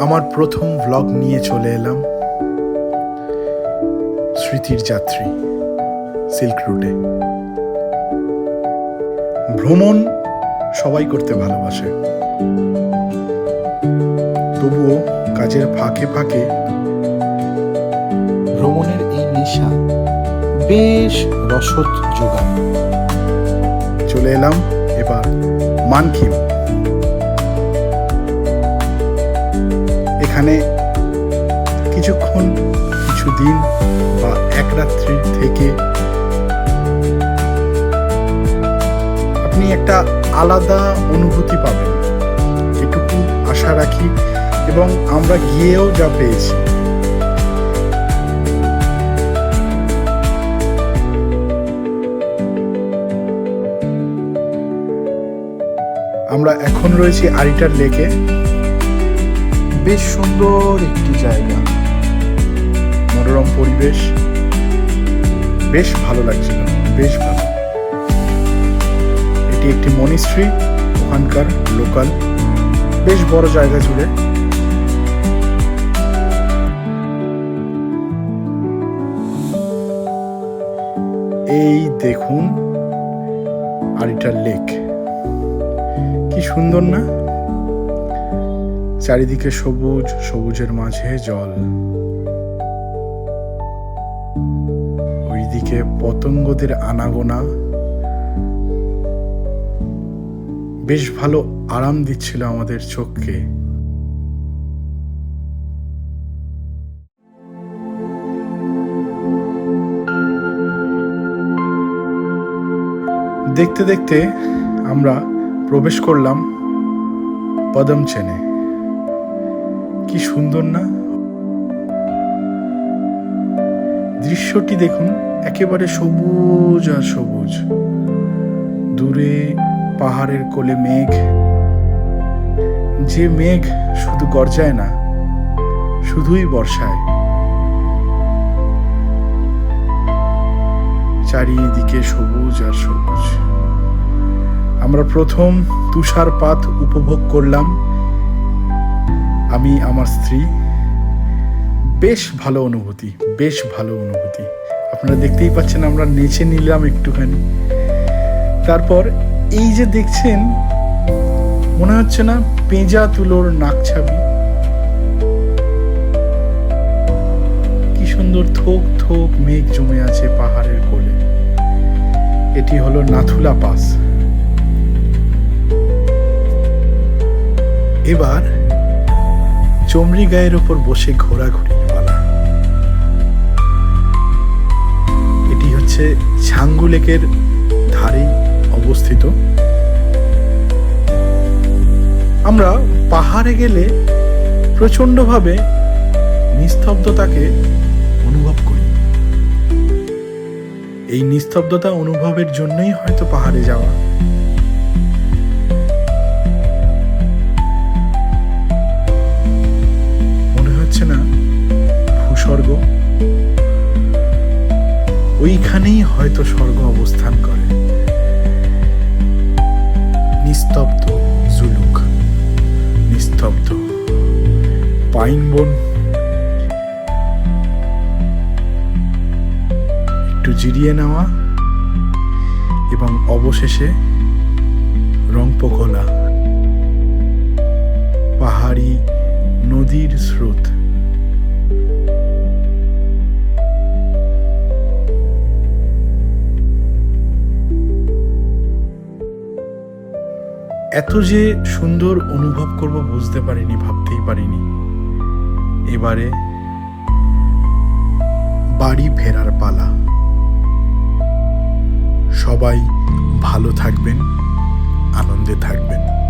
আমার প্রথম ভ্লগ নিয়ে চলে এলাম স্মৃতির যাত্রী সিল্ক রুটে ভ্রমণ সবাই করতে ভালোবাসে। তবুও কাজের ফাঁকে ফাঁকে ভ্রমণের এই নেশা বেশ রসদ যোগান চলে এলাম এবার মানকিম এখানে কিছুক্ষণ কিছুদিন বা এক রাত্রির থেকে আপনি একটা আলাদা অনুভূতি পাবেন। এটুকু আশা রাখি এবং আমরা গিয়েও যা পেয়েছি। আমরা এখন রয়েছি আরিটার লেকে। বেশ সুন্দর একটি জায়গা। মনোরম পরিবেশ। বেশ ভালো লাগছিল, বেশ ভালো। এটি একটি মনিস্ট্রি ওখানকার লোকাল। বেশ বড় জায়গা জুড়ে। এই দেখুন আরিটার লেক। কি সুন্দর না? চারিদিকে সবুজ, সবুজের মাঝে জল। ওইদিকে পতঙ্গদের আনাগোনা। বেশ ভালো আরাম দিচ্ছিল আমাদের চোখকে। দেখতে দেখতে আমরা প্রবেশ করলাম পদম চেনে কি সুন্দর না? দৃশ্যটি দেখুন, একেবারে সবুজ আর সবুজ। দূরে পাহাড়ের কোলে মেঘ। যে মেঘ শুধু গর্জায় না, শুধুই বর্ষায়। চারিদিকে সবুজ আর সবুজ। আমরা প্রথম তুষারপাত উপভোগ করলাম। আমি আমার স্ত্রী। বেশ ভালো অনুভূতি, বেশ ভালো অনুভূতি। আপনারা দেখতেই পাচ্ছেন আমরা নেচে নিলাম একটুখানি। তারপর এই যে দেখছেন, মনে হচ্ছে না পেঁজা তুলোর নাক ছাবি। কি সুন্দর থোক থোক মেঘ জমে আছে পাহাড়ের কোলে। এটি হলো নাথুলা পাস। এবার চমড়ি গায়ের ওপর বসে ঘোরাঘুরির পালা এটি হচ্ছে ছাঙ্গু লেকের ধারেই অবস্থিত। আমরা পাহাড়ে গেলে প্রচণ্ডভাবে নিস্তব্ধতাকে অনুভব করি। এই নিস্তব্ধতা অনুভবের জন্যই হয়তো পাহাড়ে যাওয়া। ওইখানেই হয়তো স্বর্গ অবস্থান করে। নিস্তব্ধ জুলুক, নিস্তব্ধ পাইন বন একটু জিরিয়ে নেওয়া এবং অবশেষে রংপোখোলা এত যে সুন্দর অনুভব করব বুঝতে পারিনি, ভাবতেই পারিনি। এবারে বাড়ি ফেরার পালা। সবাই ভালো থাকবেন, আনন্দে থাকবেন।